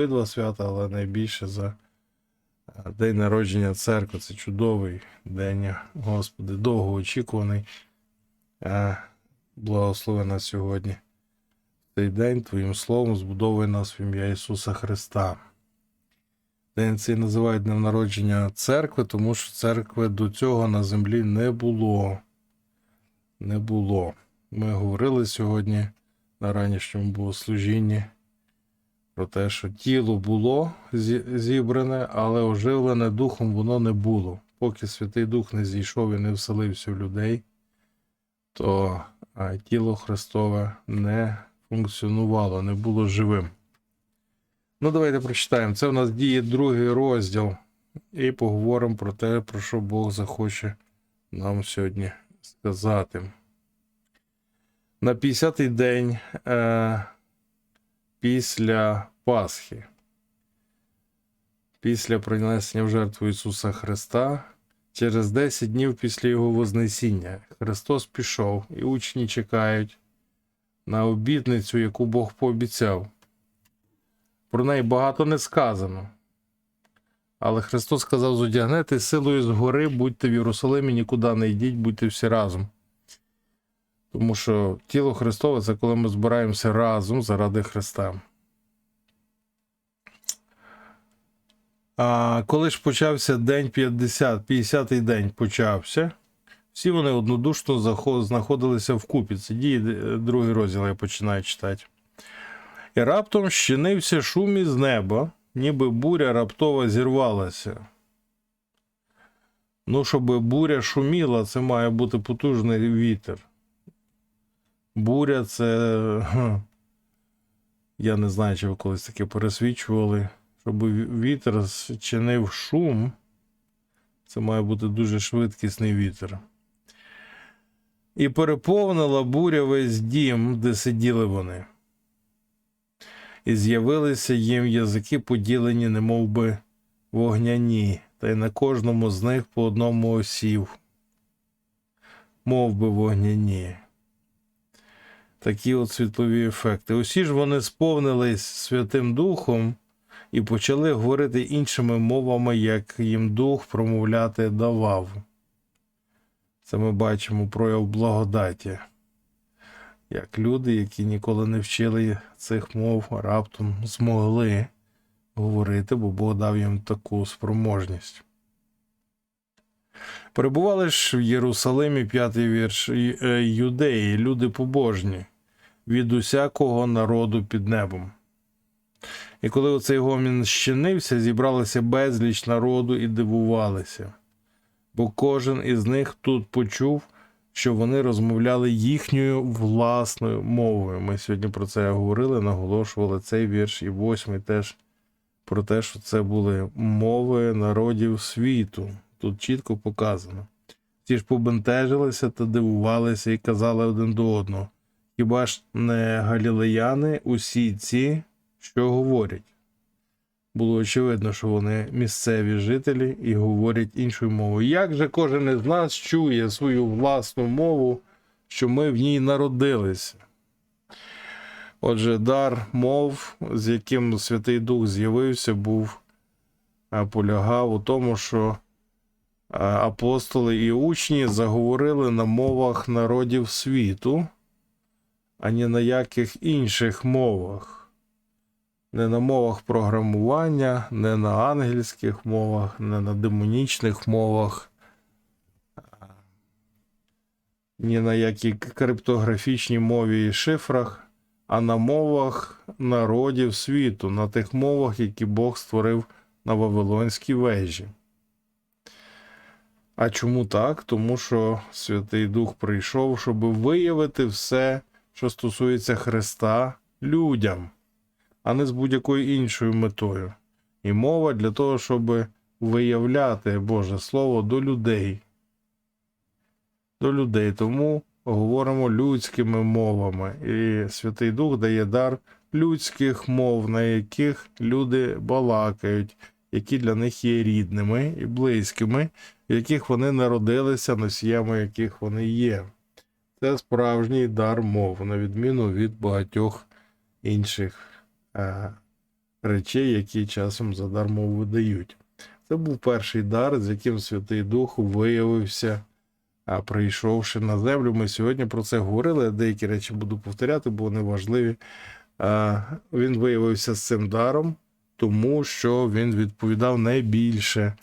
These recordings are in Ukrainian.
обидва свята, але найбільше за е, день народження церкви. Це чудовий день, Господи, довгоочікуваний. Е, Благослови нас сьогодні. Цей день Твоїм словом збудовує нас в ім'я Ісуса Христа. День цей називають днем народження церкви, тому що церкви до цього на землі не було. Не було. Ми говорили сьогодні на ранішньому богослужінні про те, що тіло було зібране, але оживлене духом воно не було. Поки Святий Дух не зійшов і не вселився в людей, то тіло Христове не функціонувало, не було живим. Ну, давайте прочитаємо. Це у нас діє другий розділ, і поговоримо про те, про що Бог захоче нам сьогодні сказати. На 50-й день е, після Пасхи, після принесення в жертву Ісуса Христа, через 10 днів після Його Вознесіння, Христос пішов, і учні чекають на обітницю, яку Бог пообіцяв. Про неї багато не сказано. Але Христос сказав: зодягнете силою згори, будьте в Єрусалимі, нікуди не йдіть, будьте всі разом. Тому що тіло Христове це коли ми збираємося разом заради Христа. А коли ж почався день 50, 50-й день почався, всі вони однодушно знаходилися вкупі. Це діє е, другий розділ, я починаю читати. І раптом щинився шум із неба, ніби буря раптово зірвалася. Ну, щоб буря шуміла, це має бути потужний вітер. Буря це. Я не знаю, чи ви колись таке пересвічували. Щоб вітер чинив шум, це має бути дуже швидкісний вітер. І переповнила буря весь дім, де сиділи вони. І з'явилися їм язики, поділені, немов би вогняні, та й на кожному з них по одному осів, мов би вогняні. Такі от світлові ефекти. Усі ж вони сповнились Святим Духом і почали говорити іншими мовами, як їм дух промовляти давав. Це ми бачимо прояв благодаті. Як люди, які ніколи не вчили цих мов, раптом змогли говорити, бо Бог дав їм таку спроможність. Перебували ж в Єрусалимі п'ятий вірш е, юдеї, люди побожні, від усякого народу під небом. І коли оцей гомін щинився, зібралося безліч народу і дивувалися, бо кожен із них тут почув, що вони розмовляли їхньою власною мовою. Ми сьогодні про це говорили, наголошували цей вірш і восьмий теж про те, що це були мови народів світу. Тут чітко показано. Ті ж побентежилися та дивувалися і казали один до одного. Хіба ж не галілеяни усі ці, що говорять? Було очевидно, що вони місцеві жителі і говорять іншою мовою. Як же кожен із нас чує свою власну мову, що ми в ній народилися? Отже, дар мов, з яким Святий Дух з'явився, був полягав у тому, що апостоли і учні заговорили на мовах народів світу, а не на яких інших мовах. Не на мовах програмування, не на ангельських мовах, не на демонічних мовах, ні на якій криптографічній мові і шифрах, а на мовах народів світу, на тих мовах, які Бог створив на Вавилонській вежі. А чому так? Тому що Святий Дух прийшов, щоб виявити все, що стосується Христа людям, а не з будь-якою іншою метою. І мова для того, щоб виявляти Боже Слово до людей. До людей. Тому говоримо людськими мовами. І Святий Дух дає дар людських мов, на яких люди балакають, які для них є рідними і близькими, в яких вони народилися, носіями яких вони є. Це справжній дар мов, на відміну від багатьох інших речей, які часом задармо видають. Це був перший дар, з яким Святий Дух виявився, а прийшовши на землю. Ми сьогодні про це говорили. Деякі речі буду повторяти, бо вони важливі. Він виявився з цим даром, тому що він відповідав найбільше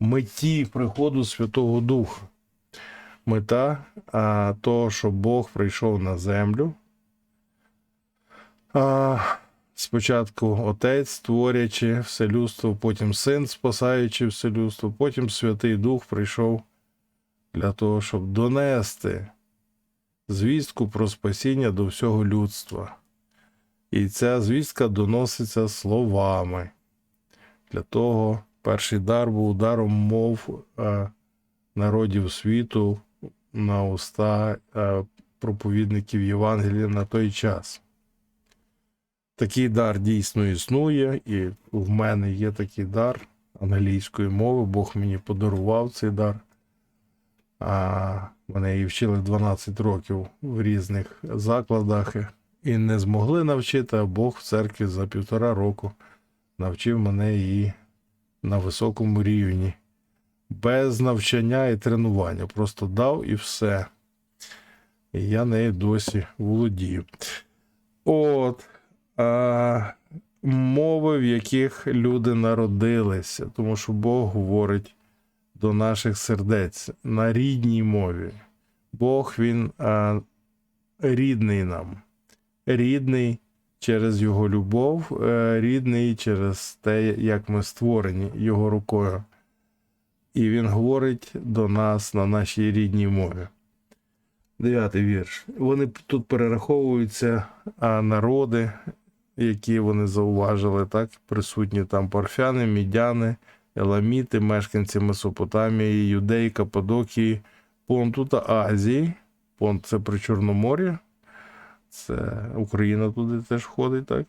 меті приходу Святого Духа. Мета а, того, що Бог прийшов на землю. А, спочатку Отець, створячи все людство, потім Син, спасаючи все людство, потім Святий Дух прийшов для того, щоб донести звістку про спасіння до всього людства. І ця звістка доноситься словами. Для того перший дар був даром мов е, народів світу на уста е, проповідників Євангелія на той час. Такий дар дійсно існує, і в мене є такий дар англійської мови. Бог мені подарував цей дар. А мене її вчили 12 років в різних закладах і не змогли навчити, а Бог в церкві за півтора року навчив мене її на високому рівні. Без навчання і тренування. Просто дав і все. І я нею досі володію. От. Мови, в яких люди народилися, тому що Бог говорить до наших сердець на рідній мові. Бог він а, рідний нам, рідний через Його любов, е, рідний через те, як ми створені Його рукою. І Він говорить до нас на нашій рідній мові. Дев'ятий вірш. Вони тут перераховуються а, народи, які вони зауважили, так? Присутні там парфяни, мідяни, еламіти, мешканці Месопотамії, Юдеї, Каппадокії, Понту та Азії. Понт це при Чорномор'ї. Це Україна туди теж входить, так?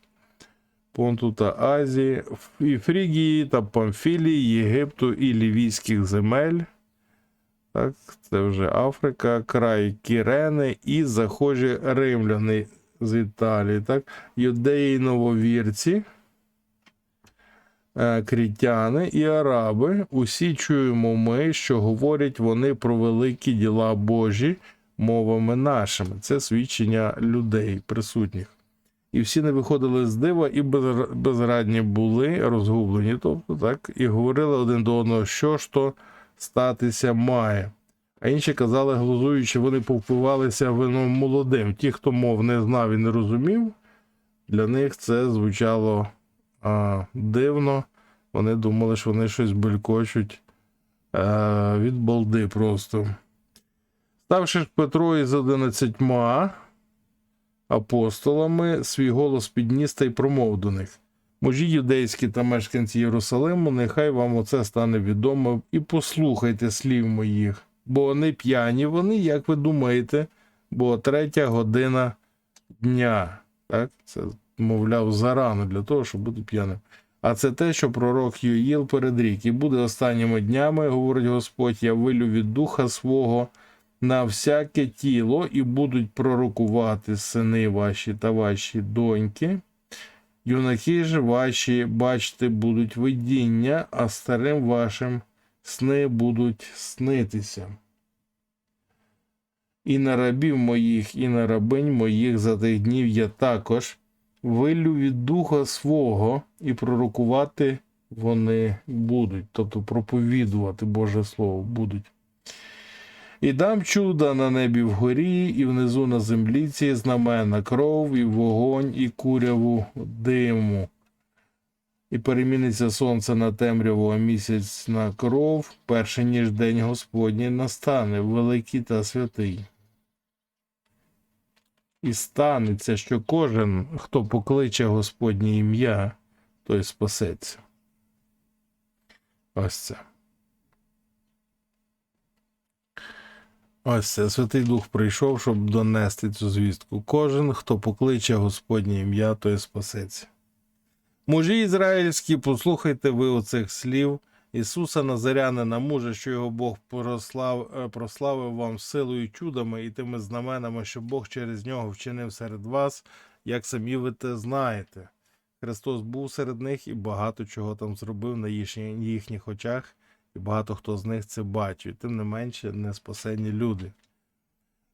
Понту та Азії, і Фрігії та Памфілії, Єгипту і Лівійських земель. Так, це вже Африка, край Кірени і захожі римляни з Італії, так? Юдеї нововірці, е, крітяни і араби. Усі чуємо ми, що говорять вони про великі діла Божі мовами нашими. Це свідчення людей присутніх. І всі не виходили з дива і безра- безрадні були, розгублені, тобто так, і говорили один до одного, що ж то статися має. А інші казали, глузуючи, вони повпивалися вином молодим. Ті, хто мов не знав і не розумів, для них це звучало а, дивно. Вони думали, що вони щось белькочуть а, від балди просто. Ставши Петро із одинадцятьма апостолами, свій голос підніс та й промов до них. Мужі юдейські та мешканці Єрусалиму, нехай вам оце стане відомо, і послухайте слів моїх, бо вони п'яні, вони, як ви думаєте, бо третя година дня. Так, це мовляв зарано для того, щоб бути п'яним. А це те, що пророк Юїл передрік, і буде останніми днями, говорить Господь, я вилю від духа свого на всяке тіло, і будуть пророкувати сини ваші та ваші доньки. Юнаки ж ваші, бачите, будуть видіння, а старим вашим сни будуть снитися. І на рабів моїх, і на рабинь моїх за тих днів я також вилю від духа свого, і пророкувати вони будуть, тобто проповідувати Боже Слово будуть. І дам чуда на небі вгорі, і внизу на землі ці знамена кров, і вогонь, і куряву диму. І переміниться сонце на темряву, а місяць на кров, перше ніж день Господній настане, великий та святий. І станеться, що кожен, хто покличе Господнє ім'я, той спасеться. Ось це. Ось це Святий Дух прийшов, щоб донести цю звістку. Кожен, хто покличе Господнє ім'я, той спасеться. Мужі ізраїльські, послухайте ви оцих слів Ісуса Назарянина, мужа, що його Бог прослав, е, прославив вам силою чудами і тими знаменами, що Бог через нього вчинив серед вас, як самі ви те знаєте. Христос був серед них і багато чого там зробив на їхні- їхніх очах, і багато хто з них це бачив. Тим не менше, не спасені люди.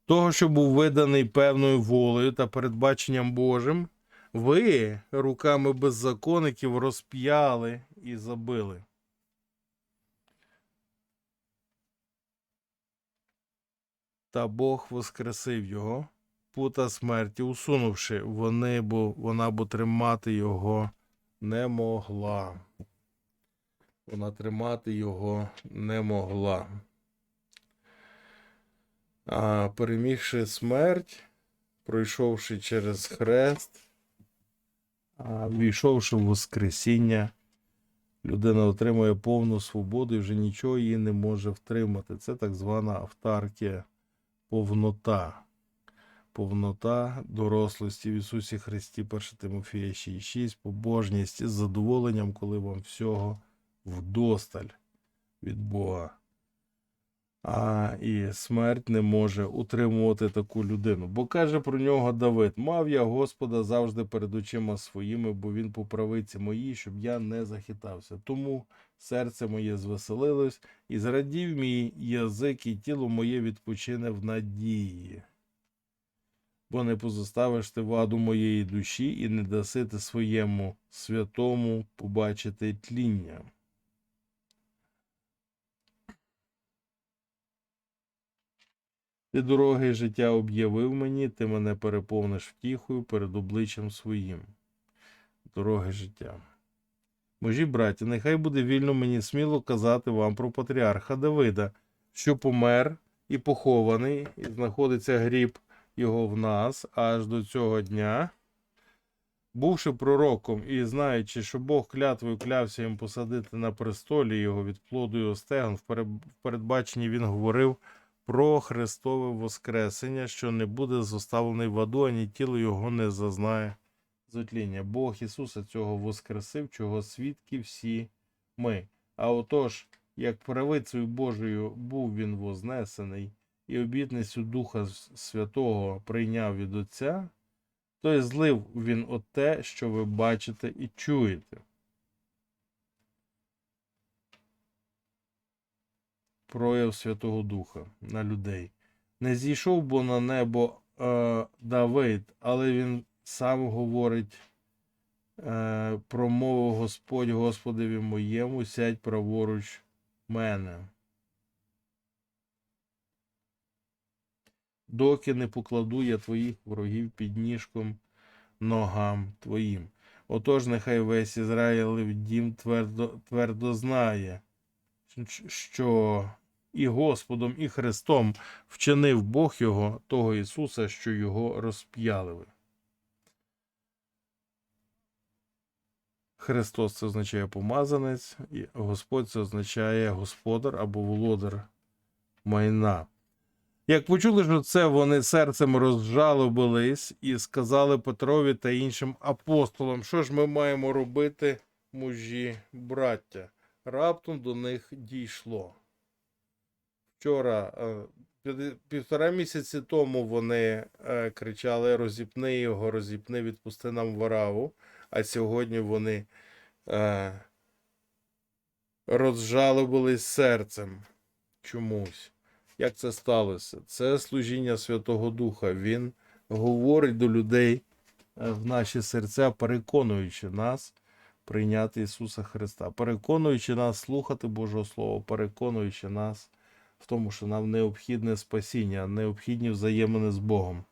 Того, що був виданий певною волею та передбаченням Божим, ви руками беззаконників розп'яли і забили. Та Бог воскресив його, пута смерті усунувши, вони бо вона бо тримати його не могла. Вона тримати його не могла. А перемігши смерть, пройшовши через хрест, а війшовши в Воскресіння, людина отримує повну свободу і вже нічого її не може втримати. Це так звана автаркія, повнота. Повнота дорослості в Ісусі Христі, 1 Тимофія 6,6, побожність із задоволенням, коли вам всього вдосталь від Бога. А і смерть не може утримувати таку людину. Бо каже про нього Давид: мав я Господа завжди перед очима своїми, бо він по правиці моїй, щоб я не захитався. Тому серце моє звеселилось, і зрадів мій язик, і тіло моє відпочине в надії. Бо не позоставиш ти ваду моєї душі і не даси ти своєму святому побачити тління. Ти дороги життя об'явив мені, ти мене переповниш втіхою перед обличчям своїм. Дороги життя. Можі, браті, нехай буде вільно мені сміло казати вам про патріарха Давида, що помер і похований, і знаходиться гріб його в нас аж до цього дня. Бувши пророком і знаючи, що Бог клятвою клявся їм посадити на престолі його від плоду його стегон, в передбаченні він говорив про Христове Воскресення, що не буде зоставлений в аду, ані тіло його не зазнає зотління. Бог Ісуса цього воскресив, чого свідки всі ми. А отож, як правицею Божою був він вознесений, і обітницю Духа Святого прийняв від Отця, то й злив він от те, що ви бачите і чуєте. Прояв Святого Духа на людей. Не зійшов бо на небо е, Давид, але він сам говорить, е, промовив Господь Господеві моєму, сядь праворуч мене. Доки не покладу я твоїх ворогів під ніжком ногам твоїм. Отож, нехай весь Ізраїлев дім твердо, твердо знає, що і Господом, і Христом вчинив Бог його, того Ісуса, що його розп'ялили. Христос це означає помазанець, і Господь це означає господар або володар майна. Як почули, що це вони серцем розжалобились і сказали Петрові та іншим апостолам, що ж ми маємо робити, мужі, браття. Раптом до них дійшло. Вчора, е, півтора місяці тому вони е, кричали: розіпни його, розіпни, відпусти нам вараву. А сьогодні вони е, розжалобились серцем чомусь. Як це сталося? Це служіння Святого Духа. Він говорить до людей в наші серця, переконуючи нас прийняти Ісуса Христа, переконуючи нас слухати Божого Слова, переконуючи нас в тому, що нам необхідне спасіння, необхідні взаємини з Богом.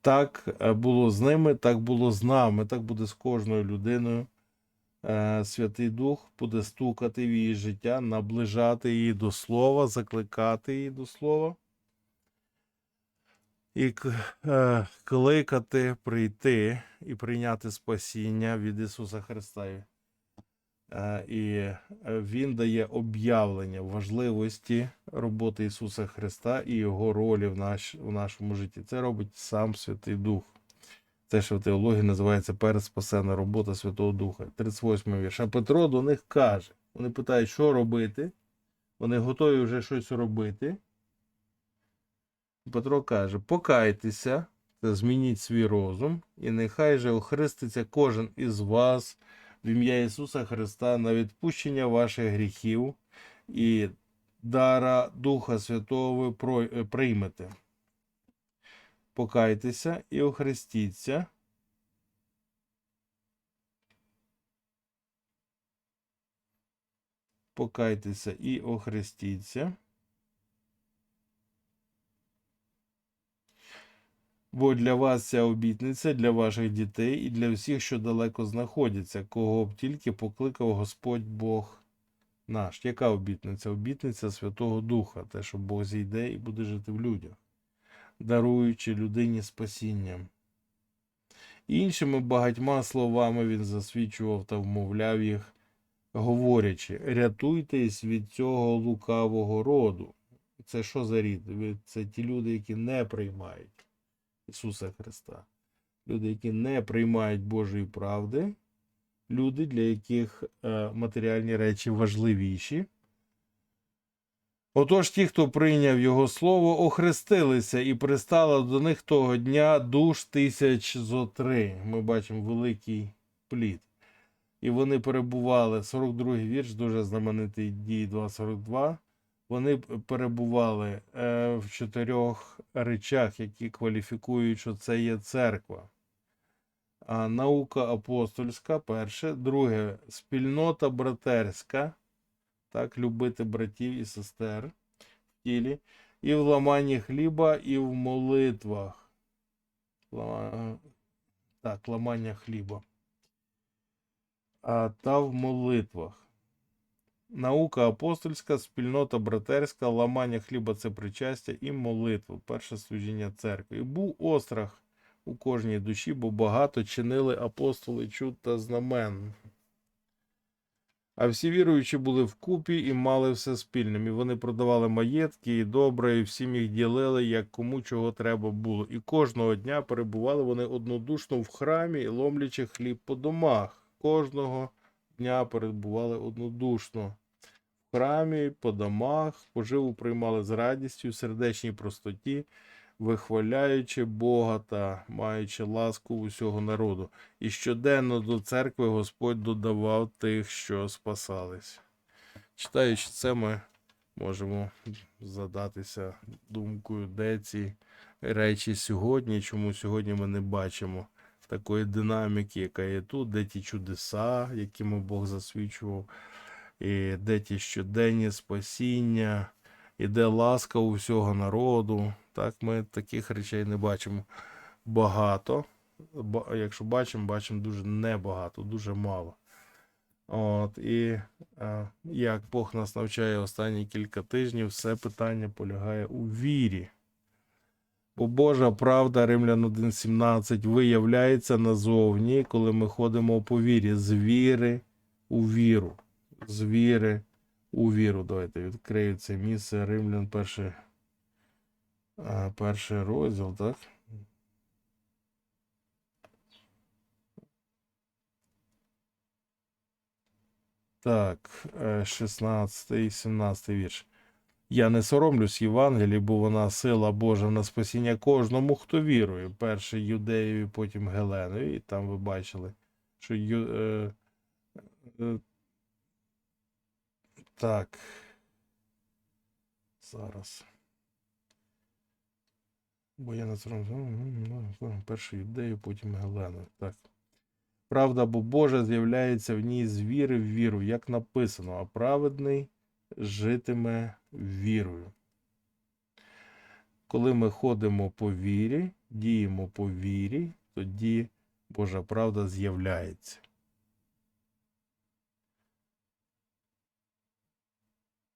Так е, було з ними, так було з нами, так буде з кожною людиною. Е, Святий Дух буде стукати в її життя, наближати її до слова, закликати її до слова. І е, кликати прийти і прийняти спасіння від Ісуса Христа. Е, І е, Він дає об'явлення важливості роботи Ісуса Христа і Його ролі в, наш, в нашому житті. Це робить сам Святий Дух. Те, що в теології називається передспасена робота Святого Духа. 38 вірш. А Петро до них каже: вони питають, що робити. Вони готові вже щось робити. Петро каже: покайтеся, змініть свій розум, і нехай же охреститься кожен із вас в ім'я Ісуса Христа на відпущення ваших гріхів і дара Духа Святого ви е, приймете. Покайтеся і охрестіться. Покайтеся і охрестіться. Бо для вас ця обітниця, для ваших дітей і для всіх, що далеко знаходяться, кого б тільки покликав Господь Бог наш. Яка обітниця? Обітниця Святого Духа, те, що Бог зійде і буде жити в людях, даруючи людині спасіння. Іншими багатьма словами він засвідчував та вмовляв їх, говорячи: рятуйтесь від цього лукавого роду. Це що за рід? Це ті люди, які не приймають Ісуса Христа. Люди, які не приймають Божої правди, люди, для яких е, матеріальні речі важливіші. Отож, ті, хто прийняв Його слово, охрестилися і пристало до них того дня душ тисяч зо три. Ми бачимо великий плід. І вони перебували, 42-й вірш, дуже знаменитий дій 2.42. Вони перебували е, в чотирьох речах, які кваліфікують, що це є церква. А наука апостольська, перше, друге, спільнота братерська, так, любити братів і сестер в тілі, і в ламанні хліба, і в молитвах. Ла- Так, ламання хліба. А, та в молитвах. Наука апостольська, спільнота братерська, ламання хліба це причастя і молитва, перше служіння церкви. І був острах у кожній душі, бо багато чинили апостоли чуд та знамен. А всі віруючі були вкупі і мали все спільним. І вони продавали маєтки і добре, і всім їх ділили, як кому чого треба було. І кожного дня перебували вони однодушно в храмі, ломлячи хліб по домах. Кожного дня перебували однодушно храмі, по домах, поживу приймали з радістю, в сердечній простоті, вихваляючи Бога та маючи ласку усього народу. І щоденно до церкви Господь додавав тих, що спасались. Читаючи це, ми можемо задатися думкою, де ці речі сьогодні, чому сьогодні ми не бачимо такої динаміки, яка є тут, де ті чудеса, якими Бог засвідчував, і де ті щоденні спасіння, і де ласка у всього народу. Так, ми таких речей не бачимо багато. Якщо бачимо, бачимо дуже небагато, дуже мало. От, і е, як Бог нас навчає останні кілька тижнів, все питання полягає у вірі. Бо Божа правда, Римлян 1.17, виявляється назовні, коли ми ходимо по вірі, з віри у віру. З віри у віру. Давайте відкрию це місце. Римлян перший, перший розділ, так? Так, е, 16 і 17 вірш. Я не соромлюсь Євангелії, бо вона сила Божа на спасіння кожному, хто вірує. Перший юдеєві, потім Геленові. І там ви бачили, що ю, е, е, так. Зараз. Бо я не соромлюсь. Перший юдею, потім Геленові. Так. Правда, бо Божа з'являється в ній з віри в віру, як написано, а праведний житиме вірою. Коли ми ходимо по вірі, діємо по вірі, тоді Божа правда з'являється.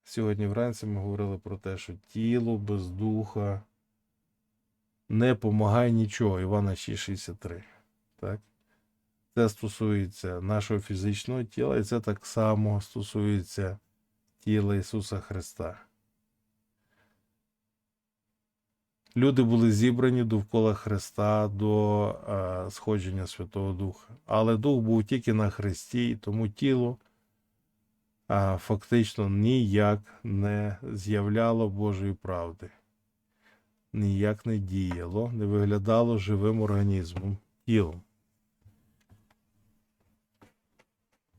Сьогодні вранці ми говорили про те, що тіло без духа не помагає нічого. Івана 6,63. Так? Це стосується нашого фізичного тіла, і це так само стосується тіла Ісуса Христа. Люди були зібрані довкола Христа до е, сходження Святого Духа. Але Дух був тільки на Христі, тому тіло фактично ніяк не з'являло Божої правди. ніяк не діяло, не виглядало живим організмом, тілом.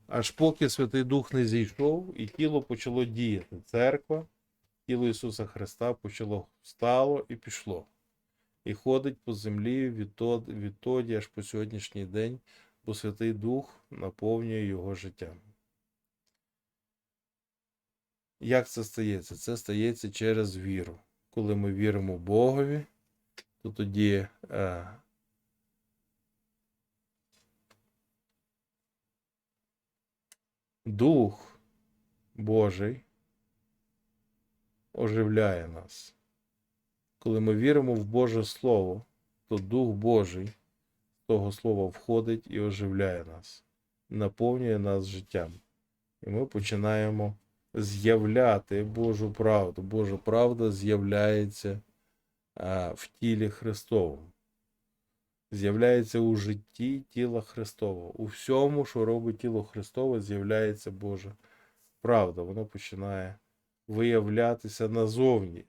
Аж поки Святий Дух не зійшов, і тіло почало діяти. Церква, тіло Ісуса Христа почало встало і пішло. І ходить по землі відтоді, відтоді аж по сьогоднішній день, бо Святий Дух наповнює його життям. Як це стається? Це стається через віру. Коли ми віримо Богові, то тоді е, Дух Божий оживляє нас. Коли ми віримо в Боже Слово, то Дух Божий того слова входить і оживляє нас, наповнює нас життям. І ми починаємо з'являти Божу правду. Божа правда з'являється в тілі Христовому. З'являється у житті тіла Христового. У всьому, що робить тіло Христове, з'являється Божа правда. Воно починає виявлятися назовні.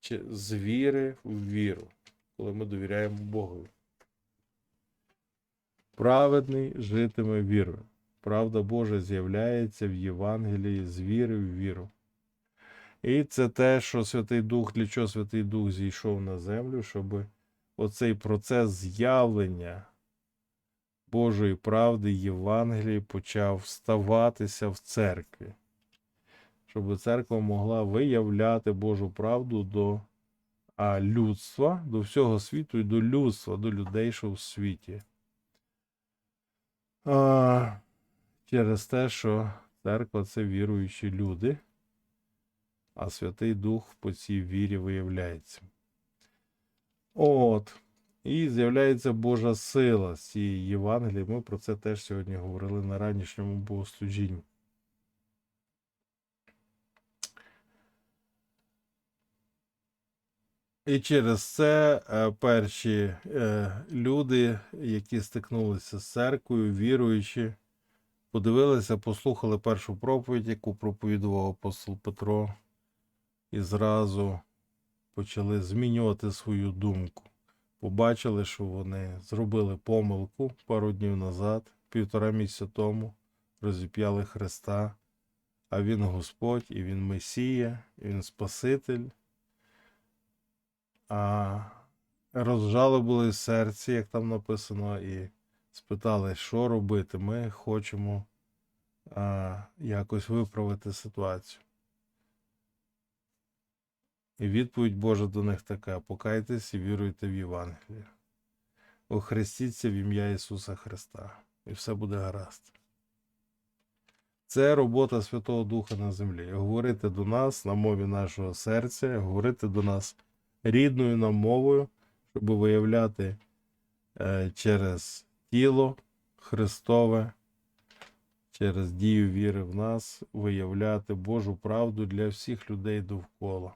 Чи з віри в віру, коли ми довіряємо Богу. Праведний житиме вірою. Правда Божа з'являється в Євангелії з віри в віру. І це те, що Святий Дух, для чого Святий Дух зійшов на землю, щоб оцей процес з'явлення Божої правди Євангелії почав ставатися в церкві. Щоб церква могла виявляти Божу правду до а, людства, до всього світу і до людства, до людей, що в світі. А, через те, що церква це віруючі люди, а Святий Дух по цій вірі виявляється. От. І з'являється Божа сила з цієї Євангелії. Ми про це теж сьогодні говорили на ранішньому богослужінні. І через це е, перші е, люди, які стикнулися з церквою, віруючи, подивилися, послухали першу проповідь, яку проповідував апостол Петро, і зразу почали змінювати свою думку. Побачили, що вони зробили помилку пару днів назад, півтора місяця тому, розіп'яли Христа, а Він Господь, і Він Месія, і Він Спаситель. А розжалобили серці, як там написано, і спитали, що робити. Ми хочемо а, якось виправити ситуацію. І відповідь Божа до них така: покайтесь і віруйте в Євангеліє. Охрестіться в ім'я Ісуса Христа, і все буде гаразд. Це робота Святого Духа на землі. Говорити до нас на мові нашого серця, говорити до нас рідною нам мовою, щоб виявляти е, через тіло Христове, через дію віри в нас, виявляти Божу правду для всіх людей довкола.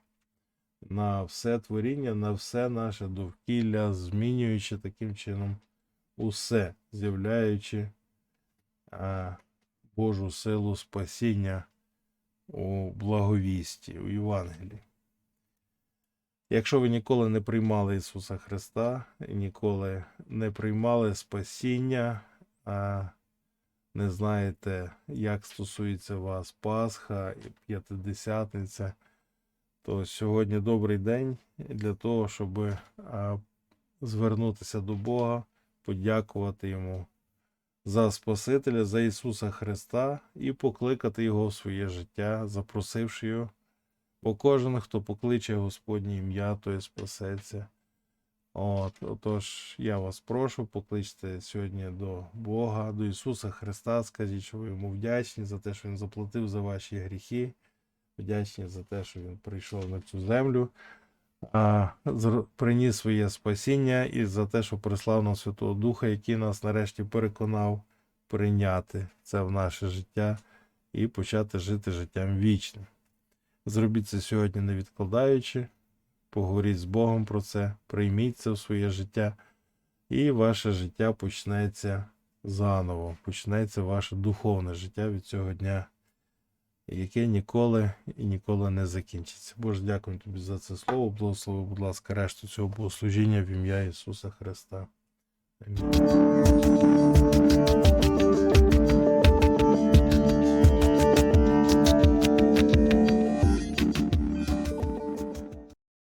На все творіння, на все наше довкілля, змінюючи таким чином усе, з'являючи е, Божу силу спасіння у благовісті, у Євангелії. Якщо ви ніколи не приймали Ісуса Христа, ніколи не приймали спасіння, а не знаєте, як стосується вас Пасха і П'ятидесятниця, то сьогодні добрий день для того, щоб звернутися до Бога, подякувати Йому за Спасителя, за Ісуса Христа і покликати Його в своє життя, запросивши Його. Бо кожен, хто покличе Господнє ім'я, той спасеться. От, отож, я вас прошу, покличте сьогодні до Бога, до Ісуса Христа, скажіть, що ви йому вдячні за те, що Він заплатив за ваші гріхи, вдячні за те, що Він прийшов на цю землю, а, приніс своє спасіння і за те, що прислав нам Святого Духа, який нас нарешті переконав прийняти це в наше життя і почати жити життям вічним. Зробіть це сьогодні не відкладаючи, поговоріть з Богом про це, прийміть це в своє життя, і ваше життя почнеться заново, почнеться ваше духовне життя від цього дня яке ніколи і ніколи не закінчиться. Боже, дякую тобі за це слово. Благослови, будь ласка, решту цього богослужіння в ім'я Ісуса Христа. Амінь.